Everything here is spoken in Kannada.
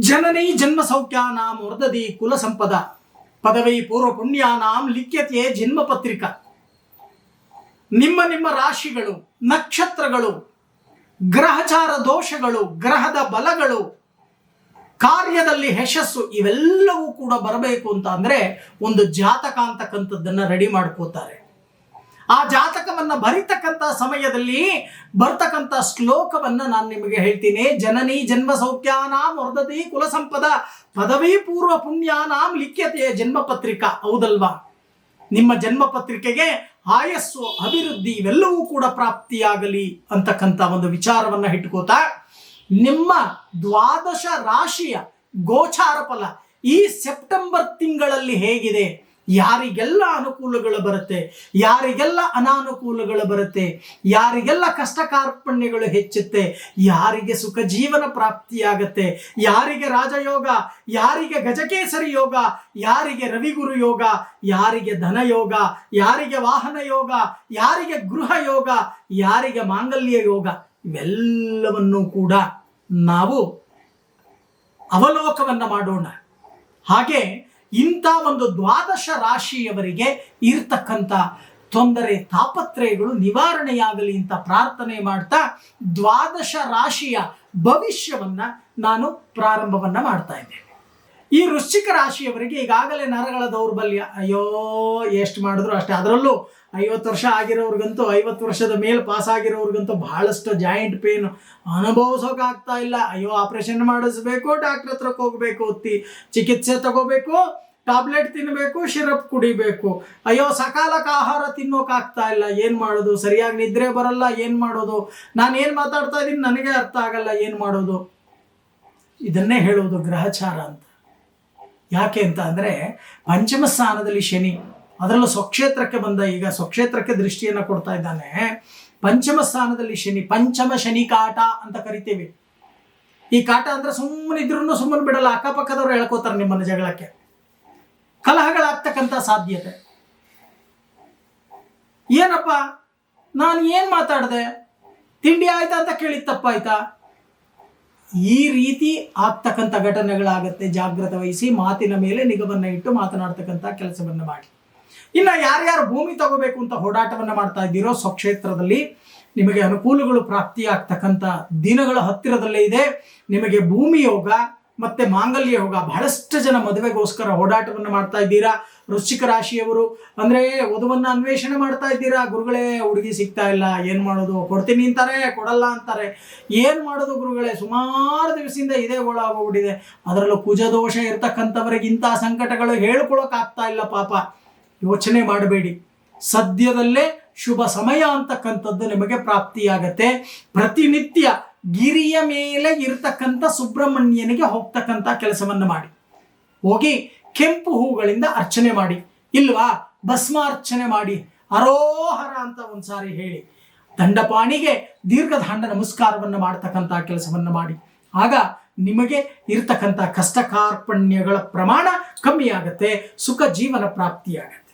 ಜನನಿ ಜನ್ಮ ಸೌಖ್ಯಾನಾಂ ವರ್ಧದಿ ಕುಲ ಸಂಪದ. ಪದವಿ ಪೂರ್ವ ಪುಣ್ಯಾನಾಂ ಲಿಖ್ಯತೆ ಜನ್ಮ ಪತ್ರಿಕಾ. ನಿಮ್ಮ ನಿಮ್ಮ ರಾಶಿಗಳು, ನಕ್ಷತ್ರಗಳು, ಗ್ರಹಚಾರ ದೋಷಗಳು, ಗ್ರಹದ ಬಲಗಳು, ಕಾರ್ಯದಲ್ಲಿ ಯಶಸ್ಸು ಇವೆಲ್ಲವೂ ಕೂಡ ಬರಬೇಕು ಅಂತ ಅಂದರೆ ಒಂದು ಜಾತಕ ಅಂತಕ್ಕಂಥದ್ದನ್ನು ರೆಡಿ ಮಾಡ್ಕೋತಾರೆ. ಆ ಜಾತಕವನ್ನ ಬರಿತಕ್ಕಂಥ ಸಮಯದಲ್ಲಿ ಬರ್ತಕ್ಕಂಥ ಶ್ಲೋಕವನ್ನ ನಾನು ನಿಮಗೆ ಹೇಳ್ತೀನಿ. ಜನನಿ ಜನ್ಮ ಸೌಖ್ಯಾನಾಂ ವರ್ಧತಿ ಕುಲ ಸಂಪದ ಪದವಿ ಪೂರ್ವ ಪುಣ್ಯಾನಾಂ ಲಿಖ್ಯತೆಯ ಜನ್ಮ ಪತ್ರಿಕಾ. ಹೌದಲ್ವಾ? ನಿಮ್ಮ ಜನ್ಮ ಪತ್ರಿಕೆಗೆ ಆಯಸ್ಸು, ಅಭಿವೃದ್ಧಿ ಇವೆಲ್ಲವೂ ಕೂಡ ಪ್ರಾಪ್ತಿಯಾಗಲಿ ಅಂತಕ್ಕಂಥ ಒಂದು ವಿಚಾರವನ್ನ ಇಟ್ಕೋತಾ ನಿಮ್ಮ ದ್ವಾದಶ ರಾಶಿಯ ಗೋಚಾರ ಫಲ ಈ ಸೆಪ್ಟೆಂಬರ್ ತಿಂಗಳಲ್ಲಿ ಹೇಗಿದೆ? ಯಾರಿಗೆಲ್ಲ ಅನುಕೂಲಗಳು ಬರುತ್ತೆ, ಯಾರಿಗೆಲ್ಲ ಅನಾನುಕೂಲಗಳು ಬರುತ್ತೆ, ಯಾರಿಗೆಲ್ಲ ಕಷ್ಟ ಕಾರ್ಪಣ್ಯಗಳು ಹೆಚ್ಚುತ್ತೆ, ಯಾರಿಗೆ ಸುಖ ಜೀವನ ಪ್ರಾಪ್ತಿಯಾಗತ್ತೆ, ಯಾರಿಗೆ ರಾಜಯೋಗ, ಯಾರಿಗೆ ಗಜಕೇಸರಿ ಯೋಗ, ಯಾರಿಗೆ ರವಿಗುರು ಯೋಗ, ಯಾರಿಗೆ ಧನ ಯೋಗ, ಯಾರಿಗೆ ವಾಹನ ಯೋಗ, ಯಾರಿಗೆ ಗೃಹ ಯೋಗ, ಯಾರಿಗೆ ಮಾಂಗಲ್ಯ ಯೋಗ, ಇವೆಲ್ಲವನ್ನೂ ಕೂಡ ನಾವು ಅವಲೋಕವನ್ನು ಮಾಡೋಣ. ಹಾಗೆ ಇಂಥ ಒಂದು ದ್ವಾದಶ ರಾಶಿಯವರಿಗೆ ಇರ್ತಕ್ಕಂಥ ತೊಂದರೆ, ತಾಪತ್ರಯಗಳು ನಿವಾರಣೆಯಾಗಲಿ ಅಂತ ಪ್ರಾರ್ಥನೆ ಮಾಡ್ತಾ ದ್ವಾದಶ ರಾಶಿಯ ಭವಿಷ್ಯವನ್ನ ನಾನು ಪ್ರಾರಂಭವನ್ನ ಮಾಡ್ತಾ ಇದ್ದೇನೆ. ಈ ವೃಶ್ಚಿಕ ರಾಶಿಯವರಿಗೆ ಈಗಾಗಲೇ ನರಗಳ ದೌರ್ಬಲ್ಯ, ಅಯ್ಯೋ ಎಷ್ಟು ಮಾಡಿದ್ರು ಅಷ್ಟೇ. ಅದರಲ್ಲೂ ಐವತ್ತು ವರ್ಷ ಆಗಿರೋರ್ಗಂತೂ, ಐವತ್ತು ವರ್ಷದ ಮೇಲೆ ಪಾಸ್ ಆಗಿರೋರ್ಗಂತೂ ಬಹಳಷ್ಟು ಜಾಯಿಂಟ್ ಪೇನ್ ಅನುಭವಿಸೋಕಾಗ್ತಾ ಇಲ್ಲ. ಅಯ್ಯೋ, ಆಪರೇಷನ್ ಮಾಡಿಸ್ಬೇಕು, ಡಾಕ್ಟ್ರ್ ಹತ್ರಕ್ಕೆ ಹೋಗ್ಬೇಕು ಚಿಕಿತ್ಸೆ ತಗೋಬೇಕು ಟಾಬ್ಲೆಟ್ ತಿನ್ನಬೇಕು ಶಿರಪ್ ಕುಡಿಬೇಕು. ಅಯ್ಯೋ, ಸಕಾಲಕ್ಕೆ ಆಹಾರ ತಿನ್ನೋಕ್ಕಾಗ್ತಾ ಇಲ್ಲ. ಏನು ಮಾಡೋದು? ಸರಿಯಾಗಿ ನಿದ್ರೆ ಬರಲ್ಲ. ಏನು ಮಾಡೋದು? ನಾನು ಏನು ಮಾತಾಡ್ತಾ ಇದ್ದೀನಿ ನನಗೆ ಅರ್ಥ ಆಗಲ್ಲ. ಏನು ಮಾಡೋದು? ಇದನ್ನೇ ಹೇಳೋದು ಗ್ರಹಚಾರ ಅಂತ. ಯಾಕೆ ಅಂತ ಅಂದರೆ, ಪಂಚಮ ಸ್ಥಾನದಲ್ಲಿ ಶನಿ, ಅದರಲ್ಲೂ ಸ್ವಕ್ಷೇತ್ರಕ್ಕೆ ಬಂದ ಈಗ ಸ್ವಕ್ಷೇತ್ರಕ್ಕೆ ದೃಷ್ಟಿಯನ್ನು ಕೊಡ್ತಾ ಇದ್ದಾನೆ. ಪಂಚಮ ಸ್ಥಾನದಲ್ಲಿ ಶನಿ, ಪಂಚಮ ಶನಿ ಕಾಟ ಅಂತ ಕರಿತೀವಿ. ಈ ಕಾಟ ಅಂದ್ರೆ ಸುಮ್ಮನೆ ಇದ್ರೂ ಸುಮ್ಮನೆ ಬಿಡಲ್ಲ. ಅಕ್ಕಪಕ್ಕದವ್ರು ಹೇಳ್ಕೋತಾರೆ ನಿಮ್ಮನ್ನು ಜಗಳಕ್ಕೆ. ಕಲಹಗಳಾಗ್ತಕ್ಕಂಥ ಸಾಧ್ಯತೆ. ಏನಪ್ಪ? ನಾನು ಏನು ಮಾತಾಡಿದೆ? ತಿಂಡಿ ಆಯ್ತಾ ಅಂತ ಕೇಳಿ ತಪ್ಪಾಯ್ತಾ? ಈ ರೀತಿ ಆಗ್ತಕ್ಕಂಥ ಘಟನೆಗಳಾಗತ್ತೆ. ಜಾಗ್ರತೆ ವಹಿಸಿ ಮಾತಿನ ಮೇಲೆ ನಿಗಮನ ಇಟ್ಟು ಮಾತನಾಡ್ತಕ್ಕಂಥ ಕೆಲಸವನ್ನು ಮಾಡಿ. ಇನ್ನು ಯಾರ್ಯಾರು ಭೂಮಿ ತಗೋಬೇಕು ಅಂತ ಹೋರಾಟವನ್ನ ಮಾಡ್ತಾ ಇದ್ದೀರೋ ಸ್ವಕ್ಷೇತ್ರದಲ್ಲಿ ನಿಮಗೆ ಅನುಕೂಲಗಳು ಪ್ರಾಪ್ತಿಯಾಗ್ತಕ್ಕಂಥ ದಿನಗಳ ಹತ್ತಿರದಲ್ಲೇ ಇದೆ. ನಿಮಗೆ ಭೂಮಿ ಯೋಗ ಮತ್ತೆ ಮಾಂಗಲ್ಯ ಯೋಗ ಬಹಳಷ್ಟು ಜನ ಮದುವೆಗೋಸ್ಕರ ಓಡಾಟವನ್ನು ಮಾಡ್ತಾ ಇದ್ದೀರಾ? ವೃಶ್ಚಿಕ ರಾಶಿಯವರು. ಅಂದ್ರೆ ವಧುವನ್ನು ಅನ್ವೇಷಣೆ ಮಾಡ್ತಾ ಇದ್ದೀರಾ? ಗುರುಗಳೇ, ಹುಡುಗಿ ಸಿಗ್ತಾ ಇಲ್ಲ. ಏನ್ ಮಾಡೋದು? ಕೊಡ್ತೀನಿ ಅಂತಾರೆ, ಕೊಡಲ್ಲ ಅಂತಾರೆ. ಏನ್ ಮಾಡೋದು ಗುರುಗಳೇ? ಸುಮಾರು ದಿವಸದಿಂದ ಇದೇ ಗೋಳಾಗೋಗ್ಬಿಟ್ಟಿದೆ. ಅದರಲ್ಲೂ ಕುಜದೋಷ ಇರ್ತಕ್ಕಂಥವರಿಗೆ ಇಂಥ ಸಂಕಟಗಳು ಹೇಳ್ಕೊಳಕ್ ಆಗ್ತಾ ಇಲ್ಲ ಪಾಪ. ಯೋಚನೆ ಮಾಡಬೇಡಿ. ಸದ್ಯದಲ್ಲೇ ಶುಭ ಸಮಯ ಅಂತಕ್ಕಂಥದ್ದು ನಿಮಗೆ ಪ್ರಾಪ್ತಿಯಾಗತ್ತೆ. ಪ್ರತಿನಿತ್ಯ ಗಿರಿಯ ಮೇಲೆ ಇರತಕ್ಕಂಥ ಸುಬ್ರಹ್ಮಣ್ಯನಿಗೆ ಹೋಗ್ತಕ್ಕಂಥ ಕೆಲಸವನ್ನು ಮಾಡಿ. ಹೋಗಿ ಕೆಂಪು ಹೂಗಳಿಂದ ಅರ್ಚನೆ ಮಾಡಿ. ಇಲ್ವಾ? ಭಸ್ಮಾರ್ಚನೆ ಮಾಡಿ. ಅರೋಹರ ಅಂತ ಒಂದ್ಸಾರಿ ಹೇಳಿ. ದಂಡಪಾಣಿಗೆ ದೀರ್ಘದಾಂಡ ನಮಸ್ಕಾರವನ್ನು ಮಾಡ್ತಕ್ಕಂಥ ಕೆಲಸವನ್ನು ಮಾಡಿ. ಆಗ ನಿಮಗೆ ಇರ್ತಕ್ಕಂಥ ಕಷ್ಟ ಕಾರ್ಪಣ್ಯಗಳ ಪ್ರಮಾಣ ಕಮ್ಮಿಯಾಗತ್ತೆ ಸುಖ ಜೀವನ ಪ್ರಾಪ್ತಿಯಾಗತ್ತೆ.